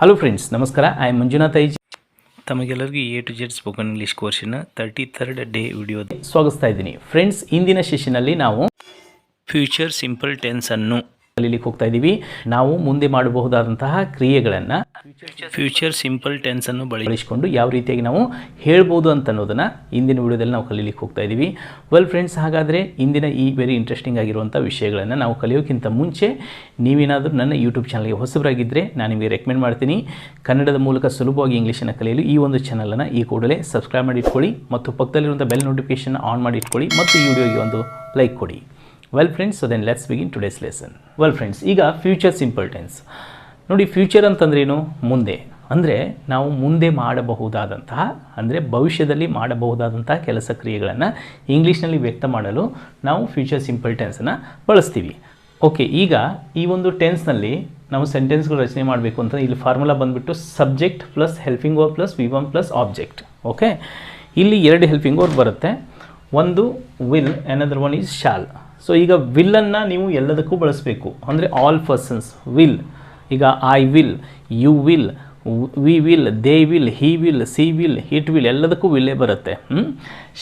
Hello friends ನಮಸ್ಕಾರ. I am Manjunath IG. ತಮಗೆಲ್ಲರಿಗೂ A to Z spoken English ಕೋರ್ಸಿನ thirty third day video ಸ್ವಾಗತಿಸ್ತಾ ಇದ್ದೀನಿ. Friends ಇಂದಿನ ಸೆಷನಲ್ಲಿ ನಾವು ಫ್ಯೂಚರ್ ಸಿಂಪಲ್ ಟೆನ್ಸ್ ಕಲೀಲಿಕ್ಕೆ ಹೋಗ್ತಾ ಇದ್ದೀವಿ. ನಾವು ಮುಂದೆ ಮಾಡಬಹುದಾದಂತಹ ಕ್ರಿಯೆಗಳನ್ನು ಫ್ಯೂಚರ್ ಸಿಂಪಲ್ ಟೆನ್ಸ್ ಅನ್ನು ಬಳಸಿಕೊಂಡು ಯಾವ ರೀತಿಯಾಗಿ ನಾವು ಹೇಳ್ಬೋದು ಅಂತ ಅನ್ನೋದನ್ನ ಇಂದಿನ ವಿಡಿಯೋದಲ್ಲಿ ನಾವು ಕಲೀಲಿಕ್ಕೆ ಹೋಗ್ತಾ ಇದ್ದೀವಿ. ವೆಲ್ ಫ್ರೆಂಡ್ಸ್ ಹಾಗಾದರೆ ಇಂದಿನ ಈ ವೆರಿ ಇಂಟ್ರೆಸ್ಟಿಂಗ್ ಆಗಿರುವಂಥ ವಿಷಯಗಳನ್ನು ನಾವು ಕಲಿಯೋಕ್ಕಿಂತ ಮುಂಚೆ ನೀವೇನಾದರೂ ನನ್ನ ಯೂಟ್ಯೂಬ್ ಚಾನಲ್ಗೆ ಹೊಸಬರಾಗಿದ್ದರೆ ನಾನು ನಿಮಗೆ ರೆಕಮೆಂಡ್ ಮಾಡ್ತೀನಿ. ಕನ್ನಡದ ಮೂಲಕ ಸುಲಭವಾಗಿ ಇಂಗ್ಲೀಷನ್ನು ಕಲಿಯಲು ಈ ಒಂದು ಚಾನಲನ್ನು ಈ ಕೂಡಲೇ ಸಬ್ಸ್ಕ್ರೈಬ್ ಮಾಡಿ ಇಟ್ಕೊಳ್ಳಿ ಮತ್ತು ಪಕ್ಕದಲ್ಲಿರುವಂಥ ಬೆಲ್ ನೋಟಿಫಿಕೇಶನ್ ಆನ್ ಮಾಡಿ ಇಟ್ಕೊಳ್ಳಿ ಮತ್ತು ಈ ವಿಡಿಯೋಗೆ ಒಂದು ಲೈಕ್ ಕೊಡಿ. Well friends so then let's begin today's lesson well friends ಈಗ ಫ್ಯೂಚರ್ ಸಿಂಪಲ್ ಟೆನ್ಸ್ ನೋಡಿ ಫ್ಯೂಚರ್ ಅಂತಂದ್ರೇನು ಮುಂದೆ. ಅಂದರೆ ನಾವು ಮುಂದೆ ಮಾಡಬಹುದಾದಂತಹ, ಅಂದರೆ ಭವಿಷ್ಯದಲ್ಲಿ ಮಾಡಬಹುದಾದಂತಹ ಕೆಲಸ ಕ್ರಿಯೆಗಳನ್ನು ಇಂಗ್ಲೀಷ್ನಲ್ಲಿ ವ್ಯಕ್ತ ಮಾಡಲು ನಾವು ಫ್ಯೂಚರ್ ಸಿಂಪಲ್ ಟೆನ್ಸನ್ನು ಬಳಸ್ತೀವಿ. ಓಕೆ ಈಗ ಈ ಒಂದು ಟೆನ್ಸ್ನಲ್ಲಿ ನಾವು ಸೆಂಟೆನ್ಸ್ಗಳು ರಚನೆ ಮಾಡಬೇಕು ಅಂತ ಇಲ್ಲಿ ಫಾರ್ಮುಲಾ ಬಂದುಬಿಟ್ಟು subject plus helping verb plus V one plus object okay ಇಲ್ಲಿ ಎರಡು ಹೆಲ್ಪಿಂಗ್ ಓರ್ ಬರುತ್ತೆ. ಒಂದು will another one is shall so ಈಗ ವಿಲ್ಲನ್ನು ನೀವು ಎಲ್ಲದಕ್ಕೂ ಬಳಸಬೇಕು. ಅಂದರೆ ಆಲ್ ಪರ್ಸನ್ಸ್ ವಿಲ್ ಈಗ I will you will we will they will he will she will it will ಎಲ್ಲದಕ್ಕೂ ವಿಲ್ಲೇ ಬರುತ್ತೆ.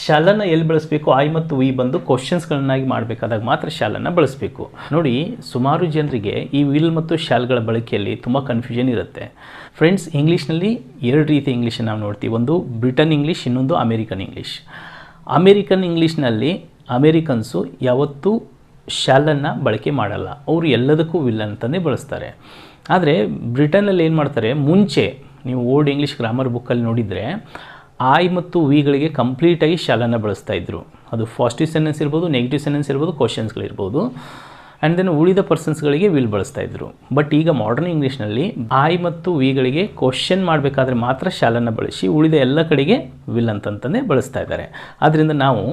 ಶಾಲನ್ನು ಎಲ್ಲಿ ಬಳಸಬೇಕು? ಐ ಮತ್ತು ವಿ ಬಂದು ಕ್ವಶನ್ಸ್ಗಳನ್ನಾಗಿ ಮಾಡಬೇಕಾದಾಗ ಮಾತ್ರ ಶಾಲನ್ನು ಬಳಸಬೇಕು. ನೋಡಿ, ಸುಮಾರು ಜನರಿಗೆ ಈ ವಿಲ್ ಮತ್ತು ಶಾಲ್ಗಳ ಬಳಕೆಯಲ್ಲಿ ತುಂಬ ಕನ್ಫ್ಯೂಷನ್ ಇರುತ್ತೆ. ಫ್ರೆಂಡ್ಸ್ ಇಂಗ್ಲೀಷ್ನಲ್ಲಿ ಎರಡು ರೀತಿ ಇಂಗ್ಲೀಷನ್ನು ನಾವು ನೋಡ್ತೀವಿ. ಒಂದು ಬ್ರಿಟನ್ ಇಂಗ್ಲೀಷ್ ಇನ್ನೊಂದು ಅಮೇರಿಕನ್ ಇಂಗ್ಲೀಷ್ ಅಮೇರಿಕನ್ ಇಂಗ್ಲೀಷ್ನಲ್ಲಿ ಅಮೇರಿಕನ್ಸು ಯಾವತ್ತೂ ಶಾಲನ್ನು ಬಳಕೆ ಮಾಡಲ್ಲ. ಅವರು ಎಲ್ಲದಕ್ಕೂ ವಿಲ್ ಅಂತಲೇ ಬಳಸ್ತಾರೆ. ಆದರೆ ಬ್ರಿಟನಲ್ಲಿ ಏನು ಮಾಡ್ತಾರೆ? ಮುಂಚೆ ನೀವು ಓಲ್ಡ್ ಇಂಗ್ಲೀಷ್ ಗ್ರಾಮರ್ ಬುಕ್ಕಲ್ಲಿ ನೋಡಿದರೆ ಆಯ್ ಮತ್ತು ವಿಗಳಿಗೆ ಕಂಪ್ಲೀಟಾಗಿ ಶಾಲನ್ನು ಬಳಸ್ತಾ ಇದ್ರು. ಅದು ಪಾಸಿಟಿವ್ ಸೆನ್ನೆನ್ಸ್ ಇರ್ಬೋದು, ನೆಗೆಟಿವ್ ಸೆನ್ನೆನ್ಸ್ ಇರ್ಬೋದು ಕ್ವಶನ್ಸ್ಗಳಿರ್ಬೋದು ಆ್ಯಂಡ್ ದೆನ್ ಉಳಿದ ಪರ್ಸನ್ಸ್ಗಳಿಗೆ ವಿಲ್ ಬಳಸ್ತಾ ಇದ್ರು. ಬಟ್ ಈಗ ಮಾಡರ್ನ್ ಇಂಗ್ಲೀಷ್ನಲ್ಲಿ ಆಯ್ ಮತ್ತು ವಿಗಳಿಗೆ ಕ್ವಶನ್ ಮಾಡಬೇಕಾದ್ರೆ ಮಾತ್ರ ಶಾಲನ್ನು ಬಳಸಿ ಉಳಿದ ಎಲ್ಲ ಕಡೆಗೆ ವಿಲ್ ಅಂತಂತಲೇ ಬಳಸ್ತಾ ಇದ್ದಾರೆ. ಆದ್ದರಿಂದ ನಾವು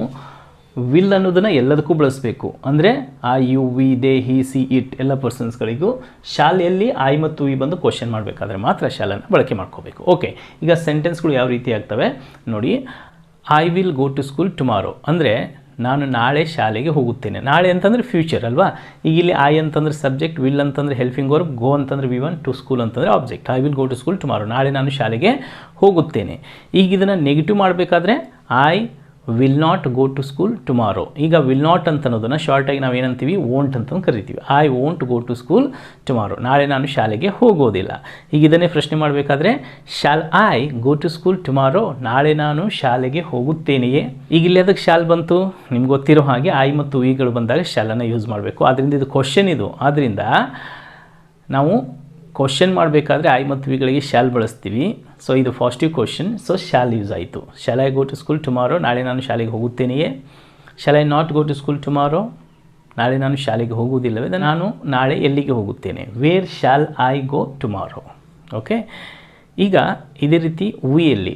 ವಿಲ್ ಅನ್ನೋದನ್ನು ಎಲ್ಲದಕ್ಕೂ ಬಳಸಬೇಕು. ಅಂದರೆ I you we they he she it ಎಲ್ಲ ಪರ್ಸನ್ಸ್ಗಳಿಗೂ ಶಾಲೆಯಲ್ಲಿ ಐ ಮತ್ತು ವಿ ಬಂದು ಕ್ವಶನ್ ಮಾಡಬೇಕಾದ್ರೆ ಮಾತ್ರ ಶಾಲೆಯನ್ನು ಬಳಕೆ ಮಾಡ್ಕೋಬೇಕು. ಓಕೆ ಈಗ ಸೆಂಟೆನ್ಸ್ಗಳು ಯಾವ ರೀತಿ ಆಗ್ತವೆ? ನೋಡಿ I will go to school tomorrow ಅಂದರೆ ನಾನು ನಾಳೆ ಶಾಲೆಗೆ ಹೋಗುತ್ತೇನೆ. ನಾಳೆ ಅಂತಂದರೆ ಫ್ಯೂಚರ್ ಅಲ್ವಾ? ಈಗ ಇಲ್ಲಿ ಐ ಅಂತಂದರೆ ಸಬ್ಜೆಕ್ಟ್ ವಿಲ್ ಅಂತಂದರೆ ಹೆಲ್ಪಿಂಗ್ ವರ್ಬ್ ಗೋ ಅಂತಂದರೆ ವಿ ಒನ್ ಟು ಸ್ಕೂಲ್ ಅಂತಂದರೆ object I will go to school tomorrow ನಾಳೆ ನಾನು ಶಾಲೆಗೆ ಹೋಗುತ್ತೇನೆ. ಈಗ ಇದನ್ನು ನೆಗೆಟಿವ್ ಮಾಡಬೇಕಾದ್ರೆ I will not go to school tomorrow ಈಗ ವಿಲ್ ನಾಟ್ ಅಂತ ಅನ್ನೋದನ್ನು ಶಾರ್ಟಾಗಿ ನಾವು ಏನಂತೀವಿ? ಓಂಟ್ ಅಂತ ಕರಿತೀವಿ. I won't go to school tomorrow ನಾಳೆ ನಾನು ಶಾಲೆಗೆ ಹೋಗೋದಿಲ್ಲ. ಈಗ ಇದನ್ನೇ ಪ್ರಶ್ನೆ ಮಾಡಬೇಕಾದ್ರೆ shall I go to school tomorrow ನಾಳೆ ನಾನು ಶಾಲೆಗೆ ಹೋಗುತ್ತೇನೆಯೇ? ಈಗ ಇಲ್ಲಿ ಅದಕ್ಕೆ ಶಾಲ್ ಬಂತು? ನಿಮ್ಗೆ ಗೊತ್ತಿರೋ ಹಾಗೆ ಐ ಮತ್ತು ವಿಗಳು ಬಂದಾಗ ಶಾಲನ್ನು ಯೂಸ್ ಮಾಡಬೇಕು. ಆದ್ದರಿಂದ ಇದು ಕ್ವಶನ್ ಇದು. ಆದ್ದರಿಂದ ನಾವು ಕ್ವಶನ್ ಮಾಡಬೇಕಾದ್ರೆ ಐ ಮತ್ತು ವಿಗಳಿಗೆ ಶಾಲ್ ಬಳಸ್ತೀವಿ. ಸೊ ಇದು positive question so shall use ಆಯಿತು. Shall I go to school tomorrow ನಾಳೆ ನಾನು ಶಾಲೆಗೆ ಹೋಗುತ್ತೇನೆಯೇ? Shall I not go to school tomorrow ನಾಳೆ ನಾನು ಶಾಲೆಗೆ ಹೋಗುವುದಿಲ್ಲವೇ? ನಾನು ನಾಳೆ ಎಲ್ಲಿಗೆ ಹೋಗುತ್ತೇನೆ? Where shall I go tomorrow okay ಈಗ ಇದೇ ರೀತಿ ವಿಯಲ್ಲಿ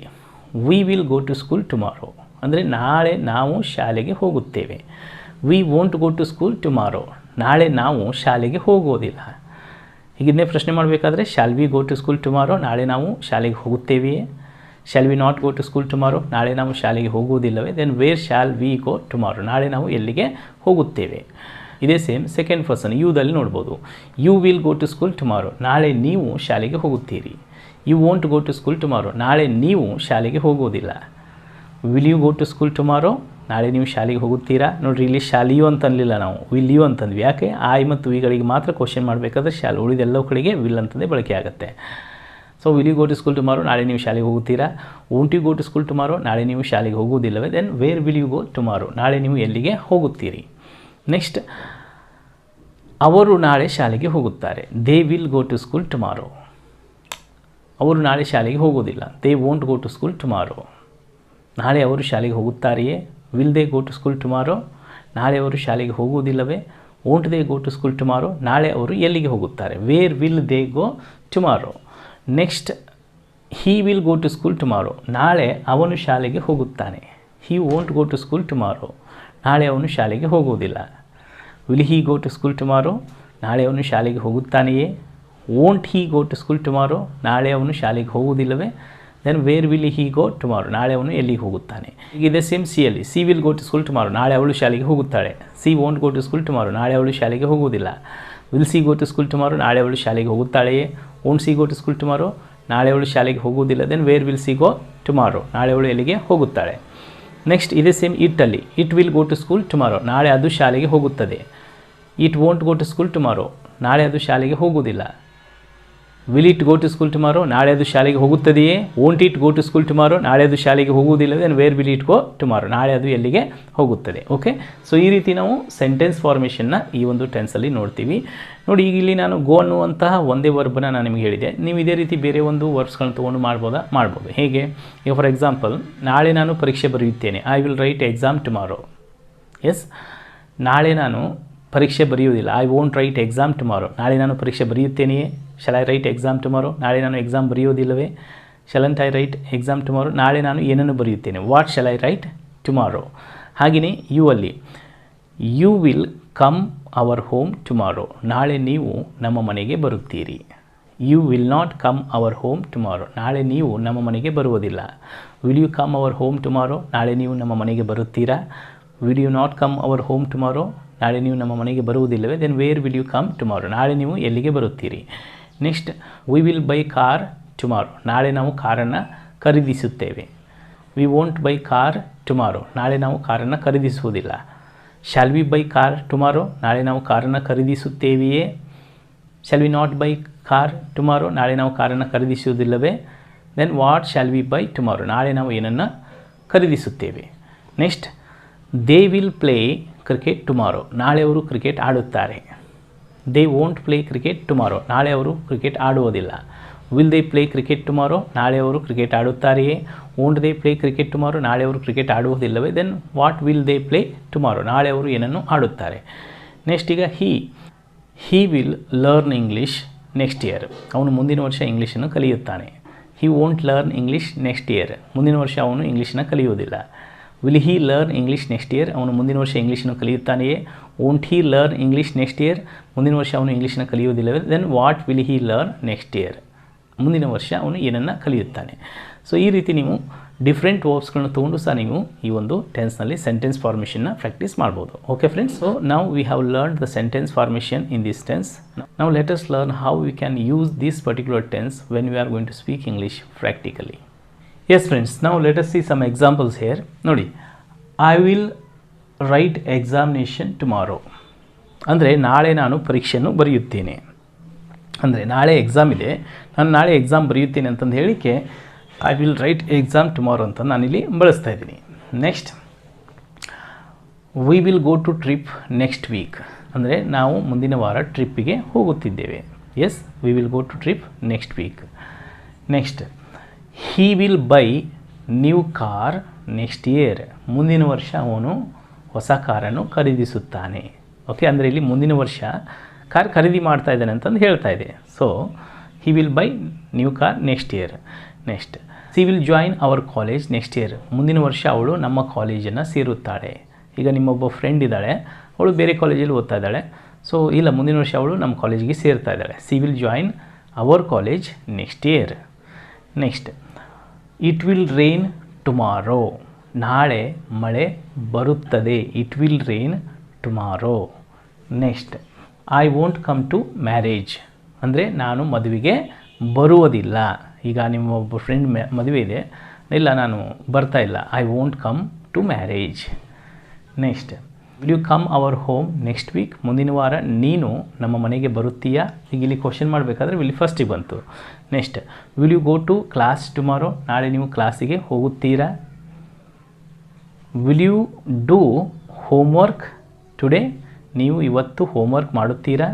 we will go to school tomorrow ಅಂದರೆ ನಾಳೆ ನಾವು ಶಾಲೆಗೆ ಹೋಗುತ್ತೇವೆ. We won't go to school tomorrow ನಾಳೆ ನಾವು ಶಾಲೆಗೆ ಹೋಗೋದಿಲ್ಲ ಹೀಗಿನ್ನೇ ಪ್ರಶ್ನೆ ಮಾಡಬೇಕಾದ್ರೆ shall we go to school tomorrow ನಾಳೆ ನಾವು ಶಾಲೆಗೆ ಹೋಗುತ್ತೇವೆಯೇ? Shall we not go to school tomorrow ನಾಳೆ ನಾವು ಶಾಲೆಗೆ ಹೋಗುವುದಿಲ್ಲವೇ? Then where shall we go tomorrow ನಾಳೆ ನಾವು ಎಲ್ಲಿಗೆ ಹೋಗುತ್ತೇವೆ? ಇದೇ ಸೇಮ್ ಸೆಕೆಂಡ್ ಪರ್ಸನ್ ಯುದಲ್ಲಿ ನೋಡ್ಬೋದು. You will go to school tomorrow ನಾಳೆ ನೀವು ಶಾಲೆಗೆ ಹೋಗುತ್ತೀರಿ. You won't go to school tomorrow ನಾಳೆ ನೀವು ಶಾಲೆಗೆ ಹೋಗುವುದಿಲ್ಲ. Will you go to school tomorrow ನಾಳೆ ನೀವು ಶಾಲೆಗೆ ಹೋಗುತ್ತೀರಾ? ನೋಡಿರಿ, ಇಲ್ಲಿ ಶಾಲೆಯು ಅಂತ ಅನ್ನಲಿಲ್ಲ ನಾವು. ವಿಲ್ ಯು ಅಂತಂದ್ವಿ. ಯಾಕೆ? ಆಯ್ ಮತ್ತು ವಿಗಳಿಗೆ ಮಾತ್ರ ಕ್ವಶನ್ ಮಾಡಬೇಕಾದ್ರೆ ಶಾಲೆ ಉಳಿದೆಲ್ಲೋ ಕಡೆಗೆ ವಿಲ್ ಅಂತಂದೇ ಬಳಕೆ ಆಗುತ್ತೆ. So will you go to school tomorrow ನಾಳೆ ನೀವು ಶಾಲೆಗೆ ಹೋಗುತ್ತೀರಾ? Won't you go to school tomorrow ನಾಳೆ ನೀವು ಶಾಲೆಗೆ ಹೋಗುವುದಿಲ್ಲವೇ? Then where will you go tomorrow ನಾಳೆ ನೀವು ಎಲ್ಲಿಗೆ ಹೋಗುತ್ತೀರಿ? ನೆಕ್ಸ್ಟ್ ಅವರು ನಾಳೆ ಶಾಲೆಗೆ ಹೋಗುತ್ತಾರೆ. They will go to school tomorrow ಅವರು ನಾಳೆ ಶಾಲೆಗೆ ಹೋಗೋದಿಲ್ಲ they won't go to school tomorrow ನಾಳೆ ಅವರು ಶಾಲೆಗೆ ಹೋಗುತ್ತಾರೆಯೇ? Will they go to school tomorrow ನಾಳೆ ಅವರು ಶಾಲೆಗೆ ಹೋಗುವುದಿಲ್ಲವೇ? Won't they go to school tomorrow ನಾಳೆ ಅವರು ಎಲ್ಲಿಗೆ ಹೋಗುತ್ತಾರೆ? Where will they go tomorrow next he will go to school tomorrow ನಾಳೆ ಅವನು ಶಾಲೆಗೆ ಹೋಗುತ್ತಾನೆ. He won't go to school tomorrow ನಾಳೆ ಅವನು ಶಾಲೆಗೆ ಹೋಗುವುದಿಲ್ಲ. Will he go to school tomorrow ನಾಳೆ ಅವನು ಶಾಲೆಗೆ ಹೋಗುತ್ತಾನೆಯೇ? Won't he go to school tomorrow ನಾಳೆ ಅವನು ಶಾಲೆಗೆ ಹೋಗುವುದಿಲ್ಲವೇ? Then where will he go tomorrow ನಾಳೆ ಅವನು ಎಲ್ಲಿಗೆ ಹೋಗುತ್ತಾನೆ? ಈಗ ಇದೆ ಸೇಮ್ ಸಿ ಅಲ್ಲಿ she will go to school tomorrow ನಾಳೆ ಅವಳು ಶಾಲೆಗೆ ಹೋಗುತ್ತಾಳೆ. She won't go to school tomorrow ನಾಳೆ ಅವಳು ಶಾಲೆಗೆ ಹೋಗುವುದಿಲ್ಲ. Will she go to school tomorrow ನಾಳೆ ಅವಳು ಶಾಲೆಗೆ ಹೋಗುತ್ತಾಳೆಯೇ? Won't she go to school tomorrow ನಾಳೆ ಅವಳು ಶಾಲೆಗೆ ಹೋಗುವುದಿಲ್ಲ. Then where will she go tomorrow ನಾಳೆ ಅವಳು ಎಲ್ಲಿಗೆ? ಹೋಗುತ್ತಾಳೆ. ನೆಕ್ಸ್ಟ್ ಇದೇ same ಇಟ್ಟಲ್ಲಿ it will go to school tomorrow ನಾಳೆ ಅದು ಶಾಲೆಗೆ ಹೋಗುತ್ತದೆ. It won't go to school tomorrow ನಾಳೆ ಅದು ಶಾಲೆಗೆ ಹೋಗುವುದಿಲ್ಲ. Will it go to school tomorrow ನಾಳೆ ಅದು ಶಾಲೆಗೆ ಹೋಗುತ್ತದೆಯೇ? Won't it go to school tomorrow ನಾಳೆ ಅದು ಶಾಲೆಗೆ ಹೋಗುವುದಿಲ್ಲ then where will it go tomorrow ನಾಳೆ ಅದು ಎಲ್ಲಿಗೆ ಹೋಗುತ್ತದೆ? ಓಕೆ ಸೊ ಈ ರೀತಿ ನಾವು ಸೆಂಟೆನ್ಸ್ ಫಾರ್ಮೇಷನ್ನ ಈ ಒಂದು ಟೆನ್ಸಲ್ಲಿ ನೋಡ್ತೀವಿ. ನೋಡಿ, ಈಗ ಇಲ್ಲಿ ನಾನು ಗೋ ಅನ್ನುವಂತಹ ಒಂದೇ ವರ್ಬನ್ನ ನಾನು ನಿಮಗೆ ಹೇಳಿದೆ. ನೀವು ಇದೇ ರೀತಿ ಬೇರೆ ಒಂದು ವರ್ಬ್ಸ್ಗಳನ್ನ ತೊಗೊಂಡು ಮಾಡ್ಬೋದಾ? ಮಾಡ್ಬೋದು. ಹೇಗೆ? ಈಗ ಫಾರ್ ಎಕ್ಸಾಂಪಲ್ ನಾಳೆ ನಾನು ಪರೀಕ್ಷೆ ಬರೆಯುತ್ತೇನೆ. I will write exam tomorrow yes ನಾಳೆ ನಾನು ಪರೀಕ್ಷೆ ಬರೆಯುವುದಿಲ್ಲ. I won't write exam tomorrow ನಾಳೆ ನಾನು ಪರೀಕ್ಷೆ ಬರೆಯುತ್ತೇನೆಯೇ? Shall I write exam tomorrow ನಾಳೆ ನಾನು exam ಬರೆಯೋದಿಲ್ಲವೇ shan't I write exam tomorrow ನಾಳೆ ನಾನು ಏನನ್ನು ಬರೆಯುತ್ತೇನೆ? What shall I write tomorrow ಹಾಗೆಯೇ ಯು ಅಲ್ಲಿ you will come our home tomorrow ನಾಳೆ ನೀವು ನಮ್ಮ ಮನೆಗೆ ಬರುತ್ತೀರಿ. You will not come our home tomorrow ನಾಳೆ ನೀವು ನಮ್ಮ ಮನೆಗೆ ಬರುವುದಿಲ್ಲ. Will you come our home tomorrow ನಾಳೆ ನೀವು ನಮ್ಮ ಮನೆಗೆ ಬರುತ್ತೀರಾ? Will you not come our home tomorrow ನಾಳೆ ನೀವು ನಮ್ಮ ಮನೆಗೆ ಬರುವುದಿಲ್ಲವೇ? Then where will you come tomorrow ನಾಳೆ ನೀವು ಎಲ್ಲಿಗೆ ಬರುತ್ತೀರಿ? Next we will buy car tomorrow ನಾಳೆ ನಾವು ಕಾರನ್ನು ಖರೀದಿಸುತ್ತೇವೆ. We won't buy car tomorrow ನಾಳೆ ನಾವು ಕಾರನ್ನು ಖರೀದಿಸುವುದಿಲ್ಲ. Shall we buy car tomorrow ನಾಳೆ ನಾವು ಕಾರನ್ನು ಖರೀದಿಸುತ್ತೇವೆಯೇ? Shall we not buy car tomorrow ನಾಳೆ ನಾವು ಕಾರನ್ನು ಖರೀದಿಸುವುದಿಲ್ಲವೇ? Then what shall we buy tomorrow ನಾಳೆ ನಾವು ಏನನ್ನು ಖರೀದಿಸುತ್ತೇವೆ. Next they will play cricket tomorrow ನಾಳೆ ಅವರು ಕ್ರಿಕೆಟ್ ಆಡುತ್ತಾರೆ. They won't play cricket tomorrow ನಾಳೆ ಅವರು cricket ಆಡುವುದಿಲ್ಲ. Will they play cricket tomorrow ನಾಳೆ ಅವರು cricket ಆಡುತ್ತಾರೆಯೇ? Won't they play cricket tomorrow ನಾಳೆ ಅವರು cricket ಆಡುವುದಿಲ್ಲವೇ? Then what will they play tomorrow ನಾಳೆ ಅವರು ಏನನ್ನು ಆಡುತ್ತಾರೆ? ನೆಕ್ಸ್ಟ್ ಈಗ he he will learn English next year ಅವನು ಮುಂದಿನ ವರ್ಷ ಇಂಗ್ಲೀಷನ್ನು ಕಲಿಯುತ್ತಾನೆ. He won't learn English next year ಮುಂದಿನ ವರ್ಷ ಅವನು ಇಂಗ್ಲೀಷನ್ನು ಕಲಿಯುವುದಿಲ್ಲ. Will he learn English next year ಅವನು ಮುಂದಿನ ವರ್ಷ ಇಂಗ್ಲೀಷನ್ನು ಕಲಿಯುತ್ತಾನೆಯೇ? Won't he learn English next year ಮುಂದಿನ ವರ್ಷ ಅವನು ಇಂಗ್ಲೀಷನ್ನು ಕಲಿಯುವುದಿಲ್ಲವೇ? Then what will he learn next year ಮುಂದಿನ ವರ್ಷ ಅವನು ಏನನ್ನು ಕಲಿಯುತ್ತಾನೆ. ಸೊ ಈ ರೀತಿ ನೀವು ಡಿಫ್ರೆಂಟ್ ವರ್ಬ್ಸ್ಗಳನ್ನ ತೊಗೊಂಡು ಸಹ ನೀವು ಈ ಒಂದು ಟೆನ್ಸ್ನಲ್ಲಿ ಸೆಂಟೆನ್ಸ್ ಫಾರ್ಮೇಷನ್ನ ಪ್ರಾಕ್ಟೀಸ್ ಮಾಡ್ಬೋದು. ಓಕೆ ಫ್ರೆಂಡ್ಸ್ ಸೊ ನಾವು we have learn the sentence formation in this tense ನಾವು let's learn how we can use this particular tense when we are going to speak English practically yes friends ನಾವು let's see some examples here ನೋಡಿ I will write examination tomorrow ಅಂದರೆ ನಾಳೆ ನಾನು ಪರೀಕ್ಷೆಯನ್ನು ಬರೆಯುತ್ತೇನೆ. ಅಂದರೆ ನಾಳೆ ಎಕ್ಸಾಮ್ ಇದೆ. ನಾನು ನಾಳೆ ಎಕ್ಸಾಮ್ ಬರೆಯುತ್ತೇನೆ ಅಂತಂದು ಹೇಳಿಕೆ I will write exam tomorrow ಅಂತ ನಾನಿಲ್ಲಿ ಬಳಸ್ತಾ ಇದ್ದೀನಿ. Next we will go to trip next week ಅಂದರೆ ನಾವು ಮುಂದಿನ ವಾರ ಟ್ರಿಪ್ಪಿಗೆ ಹೋಗುತ್ತಿದ್ದೇವೆ. Yes we will go to trip next week next he will buy new car next year ಮುಂದಿನ ವರ್ಷ ಅವನು ಹೊಸ ಕಾರನ್ನು ಖರೀದಿಸುತ್ತಾನೆ. ಓಕೆ ಅಂದರೆ ಇಲ್ಲಿ ಮುಂದಿನ ವರ್ಷ ಕಾರ್ ಖರೀದಿ ಮಾಡ್ತಾ ಇದ್ದಾನೆ ಅಂತಂದು ಹೇಳ್ತಾ ಇದೆ. So he will buy new car next year next she will join our college next year ಮುಂದಿನ ವರ್ಷ ಅವಳು ನಮ್ಮ ಕಾಲೇಜನ್ನು ಸೇರುತ್ತಾಳೆ. ಈಗ ನಿಮ್ಮೊಬ್ಬ ಫ್ರೆಂಡ್ ಇದ್ದಾಳೆ. ಅವಳು ಬೇರೆ ಕಾಲೇಜಲ್ಲಿ ಓದ್ತಾ ಇದ್ದಾಳೆ. ಸೊ ಇಲ್ಲ, ಮುಂದಿನ ವರ್ಷ ಅವಳು ನಮ್ಮ ಕಾಲೇಜಿಗೆ ಸೇರ್ತಾ ಇದ್ದಾಳೆ. She will join our college next year next it will rain tomorrow ನಾಳೆ ಮಳೆ ಬರುತ್ತದೆ. It will rain tomorrow next I won't come to marriage ಅಂದರೆ ನಾನು ಮದುವೆಗೆ ಬರುವುದಿಲ್ಲ. ಈಗ ನಿಮ್ಮ ಒಬ್ಬ ಫ್ರೆಂಡ್ ಮದುವೆ ಇದೆ. ಇಲ್ಲ, ನಾನು ಬರ್ತಾ ಇಲ್ಲ. I won't come to marriage next will you come our home next week ಮುಂದಿನ ವಾರ ನೀನು ನಮ್ಮ ಮನೆಗೆ ಬರುತ್ತೀಯಾ? ಈಗ ಇಲ್ಲಿ ಕ್ವಶನ್ ಮಾಡಬೇಕಾದ್ರೆ ವಿಲ್ ಫಸ್ಟಿಗೆ ಬಂತು. Next will you go to class tomorrow ನಾಳೆ ನೀವು ಕ್ಲಾಸಿಗೆ ಹೋಗುತ್ತೀರಾ? Will you do homework today ನೀವು ಇವತ್ತು ಹೋಮ್ವರ್ಕ್ ಮಾಡುತ್ತೀರಾ?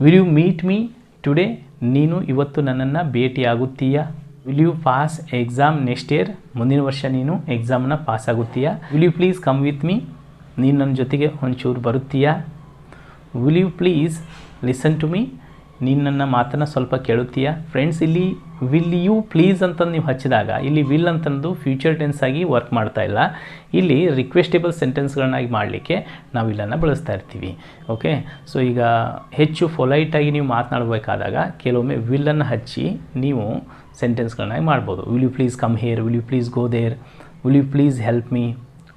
Will you meet me today ನೀನು ಇವತ್ತು ನನ್ನನ್ನು ಭೇಟಿಯಾಗುತ್ತೀಯಾ? Will you pass exam next year ಮುಂದಿನ ವರ್ಷ ನೀನು ಎಕ್ಸಾಮ್ನ pass ಆಗುತ್ತೀಯಾ? Will you please come with me ನೀನು ನನ್ನ ಜೊತೆಗೆ ಒಂಚೂರು ಬರುತ್ತೀಯಾ? Will you please listen to me ನೀನು ನನ್ನ ಮಾತನ್ನು ಸ್ವಲ್ಪ ಕೇಳುತ್ತೀಯಾ? ಫ್ರೆಂಡ್ಸ್ ಇಲ್ಲಿ ವಿಲ್ ಯು ಪ್ಲೀಸ್ ಅಂತಂದು ನೀವು ಹಚ್ಚಿದಾಗ, ಇಲ್ಲಿ ವಿಲ್ ಅಂತಂದು ಫ್ಯೂಚರ್ ಟೆನ್ಸ್ ಆಗಿ ವರ್ಕ್ ಮಾಡ್ತಾ ಇಲ್ಲ. ಇಲ್ಲಿ ರಿಕ್ವೆಸ್ಟೇಬಲ್ ಸೆಂಟೆನ್ಸ್ಗಳನ್ನಾಗಿ ಮಾಡಲಿಕ್ಕೆ ನಾವು ಇಲ್ಲನ್ನು ಬಳಸ್ತಾ ಇರ್ತೀವಿ. ಓಕೆ ಸೊ ಈಗ ಹೆಚ್ಚು ಫೊಲೈಟಾಗಿ ನೀವು ಮಾತನಾಡಬೇಕಾದಾಗ, ಕೆಲವೊಮ್ಮೆ ವಿಲ್ಲನ್ನು ಹಚ್ಚಿ ನೀವು ಸೆಂಟೆನ್ಸ್ಗಳನ್ನಾಗಿ ಮಾಡ್ಬೋದು. Will you please come here will you please go there will you please help me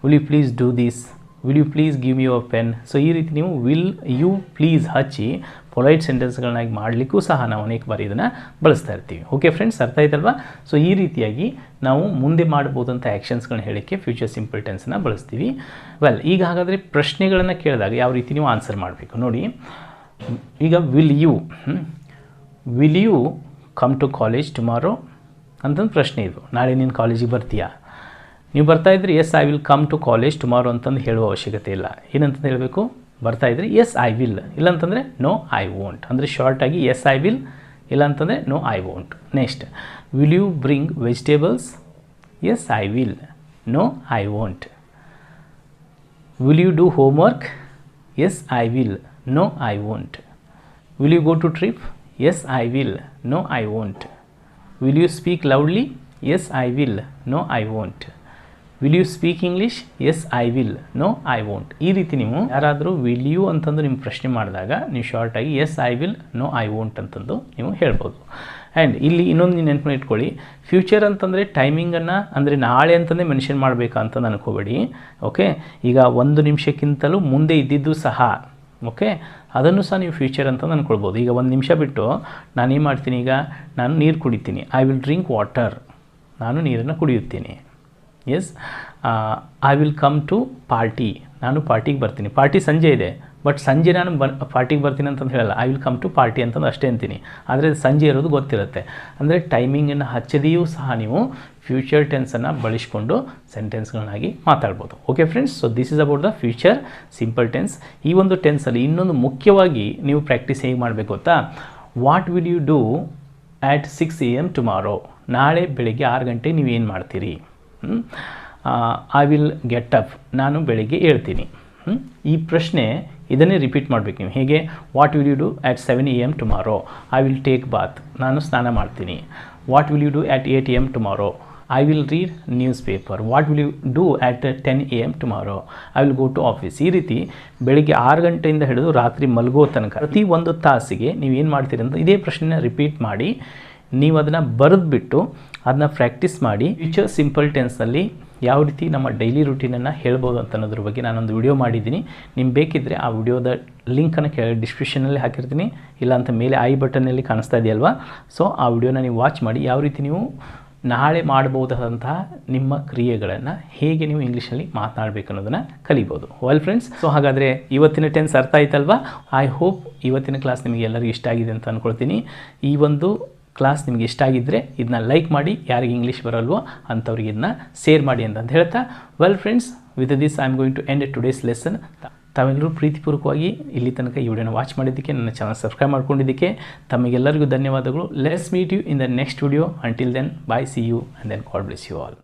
will you please do this will you please give you a pen so ಈ ರೀತಿ ನೀವು ವಿಲ್ ಯು ಪ್ಲೀಸ್ ಹಚ್ಚಿ polite ಸೆಂಟೆನ್ಸ್ಗಳನ್ನಾಗಿ ಮಾಡಲಿಕ್ಕೂ ಸಹ ನಾವು ಅನೇಕ ಬಾರಿ ಇದನ್ನು ಬಳಸ್ತಾ ಇರ್ತೀವಿ. ಓಕೆ ಫ್ರೆಂಡ್ಸ್ ಅರ್ಥ ಆಯ್ತಲ್ವಾ? ಸೊ ಈ ರೀತಿಯಾಗಿ ನಾವು ಮುಂದೆ ಮಾಡ್ಬೋದಂಥ ಆ್ಯಕ್ಷನ್ಸ್ಗಳನ್ನ ಹೇಳೋಕ್ಕೆ ಫ್ಯೂಚರ್ ಸಿಂಪಲ್ ಟೆನ್ಸನ್ನು ಬಳಸ್ತೀವಿ. ವೆಲ್ ಈಗ ಹಾಗಾದರೆ ಪ್ರಶ್ನೆಗಳನ್ನು ಕೇಳಿದಾಗ ಯಾವ ರೀತಿ ನೀವು ಆನ್ಸರ್ ಮಾಡಬೇಕು? ನೋಡಿ, ಈಗ will you will you come to college tomorrow ಅಂತಂದು ಪ್ರಶ್ನೆ ಇದು. ನಾಳೆ ನೀನು ಕಾಲೇಜಿಗೆ ಬರ್ತೀಯಾ? ನೀವು ಬರ್ತಾ ಇದ್ರೆ yes I will come to college tomorrow ಅಂತಂದು ಹೇಳುವ ಅವಶ್ಯಕತೆ ಇಲ್ಲ. ಏನಂತಂದು ಹೇಳಬೇಕು? ಬರ್ತಾ ಇದ್ರೆ ಎಸ್ ಐ ವಿಲ್ ಇಲ್ಲಾಂತಂದರೆ ನೋ ಐ ವೋಂಟ್ ಅಂದರೆ ಶಾರ್ಟಾಗಿ ಎಸ್ ಐ ವಿಲ್ ಇಲ್ಲಾಂತಂದರೆ no I won't next will you bring vegetables yes I will no I won't will you do homework yes I will no I won't will you go to trip yes I will no I won't. Will you speak loudly? Yes, I will. No, I won't. Will you speak English yes I will no I won't ಈ ರೀತಿ ನೀವು ಯಾರಾದರೂ will you ಅಂತಂದು ನಿಮ್ಮ ಪ್ರಶ್ನೆ ಮಾಡಿದಾಗ ನೀವು ಶಾರ್ಟಾಗಿ yes I will no I won't ಅಂತಂದು ನೀವು ಹೇಳ್ಬೋದು. ಆ್ಯಂಡ್ ಇಲ್ಲಿ ಇನ್ನೊಂದು ನೀವು ಇಟ್ಕೊಳ್ಳಿ. ಫ್ಯೂಚರ್ ಅಂತಂದರೆ ಟೈಮಿಂಗನ್ನು ಅಂದರೆ ನಾಳೆ ಅಂತಂದೇ ಮೆನ್ಷನ್ ಮಾಡಬೇಕಾ ಅಂತ ಅನ್ಕೋಬೇಡಿ ಓಕೆ ಈಗ ಒಂದು ನಿಮಿಷಕ್ಕಿಂತಲೂ ಮುಂದೆ ಇದ್ದಿದ್ದು ಸಹ. ಓಕೆ ಅದನ್ನು ಸಹ ನೀವು ಫ್ಯೂಚರ್ ಅಂತ ಅಂದ್ಕೊಳ್ಬೋದು. ಈಗ ಒಂದು ನಿಮಿಷ ಬಿಟ್ಟು ನಾನು ಏನು ಮಾಡ್ತೀನಿ ಈಗ? ನಾನು ನೀರು ಕುಡಿತೀನಿ. ಐ ವಿಲ್ ಡ್ರಿಂಕ್ ವಾಟರ್ ನಾನು ನೀರನ್ನು ಕುಡಿಯುತ್ತೀನಿ. Yes I will come to party ನಾನು ಪಾರ್ಟಿಗೆ ಬರ್ತೀನಿ. ಪಾರ್ಟಿ ಸಂಜೆ ಇದೆ. ಬಟ್ ಸಂಜೆ ನಾನು ಬ ಪಾರ್ಟಿಗೆ ಬರ್ತೀನಿ ಅಂತಂದು ಹೇಳಲ್ಲ. I will come to party ಅಂತಂದು ಅಷ್ಟೇ ಅಂತೀನಿ. ಆದರೆ ಸಂಜೆ ಇರೋದು ಗೊತ್ತಿರುತ್ತೆ. ಅಂದರೆ ಟೈಮಿಂಗನ್ನು ಹಚ್ಚದೆಯೂ ಸಹ ನೀವು ಫ್ಯೂಚರ್ ಟೆನ್ಸನ್ನು ಬಳಸ್ಕೊಂಡು ಸೆಂಟೆನ್ಸ್ಗಳನ್ನಾಗಿ ಮಾತಾಡ್ಬೋದು. Okay friends so this is about the future simple tense ಈ ಒಂದು ಟೆನ್ಸಲ್ಲಿ ಇನ್ನೊಂದು ಮುಖ್ಯವಾಗಿ ನೀವು ಪ್ರಾಕ್ಟೀಸ್ ಹೇಗೆ ಮಾಡಬೇಕು ಗೊತ್ತಾ? What will you do at six A M tomorrow ನಾಳೆ ಬೆಳಗ್ಗೆ ಆರು ಗಂಟೆಗೆ ನೀವು ಏನು ಮಾಡ್ತೀರಿ? ಐ ವಿಲ್ ಗೆಟ್ ಅಪ್ ನಾನು ಬೆಳಿಗ್ಗೆ ಹೇಳ್ತೀನಿ ಈ ಪ್ರಶ್ನೆ ಇದನ್ನೇ ರಿಪೀಟ್ ಮಾಡಬೇಕು ನೀವು. ಹೇಗೆ? What will you do at seven A M tomorrow I will take bath ನಾನು ಸ್ನಾನ ಮಾಡ್ತೀನಿ. What will you do at eight A M tomorrow I will read newspaper what will you do at ten A M tomorrow I will go to office ಈ ರೀತಿ ಬೆಳಿಗ್ಗೆ ಆರು ಗಂಟೆಯಿಂದ ಹಿಡಿದು ರಾತ್ರಿ ಮಲಗೋ ತನಕ ಪ್ರತಿ ಒಂದು ತಾಸಿಗೆ ನೀವು ಏನು ಮಾಡ್ತೀರಿ ಅಂತ ಇದೇ ಪ್ರಶ್ನೆನ ರಿಪೀಟ್ ಮಾಡಿ ನೀವು ಅದನ್ನು ಬರೆದ್ಬಿಟ್ಟು ಅದನ್ನ ಪ್ರಾಕ್ಟೀಸ್ ಮಾಡಿ ಫ್ಯೂಚರ್ ಸಿಂಪಲ್ ಟೆನ್ಸ್ನಲ್ಲಿ ಯಾವ ರೀತಿ ನಮ್ಮ ಡೈಲಿ ರುಟೀನನ್ನು ಹೇಳ್ಬೋದು ಅಂತ ಅನ್ನೋದ್ರ ಬಗ್ಗೆ ನಾನೊಂದು ವಿಡಿಯೋ ಮಾಡಿದ್ದೀನಿ. ನಿಮ್ಗೆ ಬೇಕಿದ್ದರೆ ಆ ವಿಡಿಯೋದ ಲಿಂಕನ್ನು ಕೆ ಡಿಸ್ಕ್ರಿಪ್ಷನಲ್ಲಿ ಹಾಕಿರ್ತೀನಿ. ಇಲ್ಲಾಂತ ಮೇಲೆ ಐ ಬಟನ್ನಲ್ಲಿ ಕಾಣಿಸ್ತಾ ಇದೆಯಲ್ವಾ? ಸೊ ಆ ವಿಡಿಯೋನ ನೀವು ವಾಚ್ ಮಾಡಿ ಯಾವ ರೀತಿ ನೀವು ನಾಳೆ ಮಾಡಬಹುದಾದಂತಹ ನಿಮ್ಮ ಕ್ರಿಯೆಗಳನ್ನು ಹೇಗೆ ನೀವು ಇಂಗ್ಲೀಷಲ್ಲಿ ಮಾತನಾಡಬೇಕು ಅನ್ನೋದನ್ನು ಕಲಿಬೋದು. ವೆಲ್ ಫ್ರೆಂಡ್ಸ್ ಸೊ ಹಾಗಾದರೆ ಇವತ್ತಿನ ಟೆನ್ಸ್ ಅರ್ಥ ಆಯ್ತಲ್ವಾ? ಐ ಹೋಪ್ ಇವತ್ತಿನ ಕ್ಲಾಸ್ ನಿಮಗೆ ಎಲ್ಲರಿಗೂ ಇಷ್ಟ ಆಗಿದೆ ಅಂತ ಅಂದ್ಕೊಳ್ತೀನಿ ಈ ಒಂದು ಕ್ಲಾಸ್ ನಿಮಗೆ ಇಷ್ಟ ಆಗಿದ್ದರೆ ಇದನ್ನ ಲೈಕ್ ಮಾಡಿ, ಯಾರಿಗೆ ಇಂಗ್ಲೀಷ್ ಬರಲ್ವೋ ಅಂಥವ್ರಿಗೆ ಇದನ್ನ ಶೇರ್ ಮಾಡಿ ಅಂತ ಹೇಳ್ತಾ. Well friends with this I am going to end today's lesson ತಾವೆಲ್ಲರೂ ಪ್ರೀತಿಪೂರ್ವಕವಾಗಿ ಇಲ್ಲಿ ತನಕ ಈ ವಿಡಿಯೋನ ವಾಚ್ ಮಾಡಿದ್ದಕ್ಕೆ, ನನ್ನ ಚಾನಲ್ ಸಬ್ಸ್ಕ್ರೈಬ್ ಮಾಡ್ಕೊಂಡಿದ್ದಕ್ಕೆ ತಮಗೆಲ್ಲರಿಗೂ ಧನ್ಯವಾದಗಳು. Let's meet you in the next video until then bye see you and then God bless you all